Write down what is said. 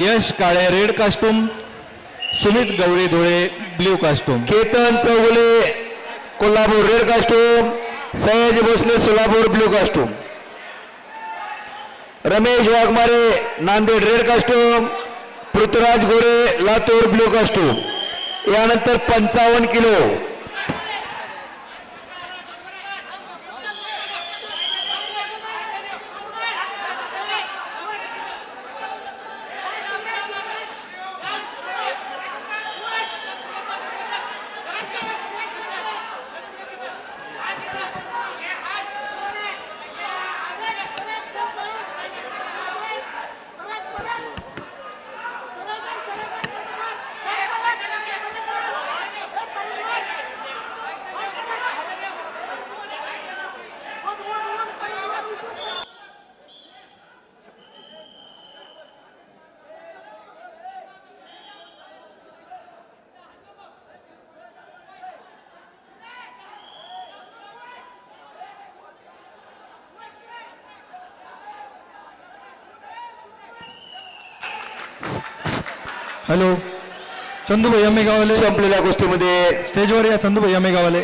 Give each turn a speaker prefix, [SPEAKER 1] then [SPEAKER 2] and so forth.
[SPEAKER 1] Yash Kale red costume Sumit Gawali Dhule blue costume.
[SPEAKER 2] Ketan Chougule Kolhapur red costume Sayaji Bhosale Solapur blue costume. Ramesh Waghmare Nanded red costume Prithviraj Gore Latur blue costume. यानंतर पंचावन्न kilo.
[SPEAKER 3] Hello Chandu भैया मेगावाले
[SPEAKER 2] संपलेल्या गोष्टीमध्ये
[SPEAKER 3] स्टेजवर या चंदू भैया मेगावाले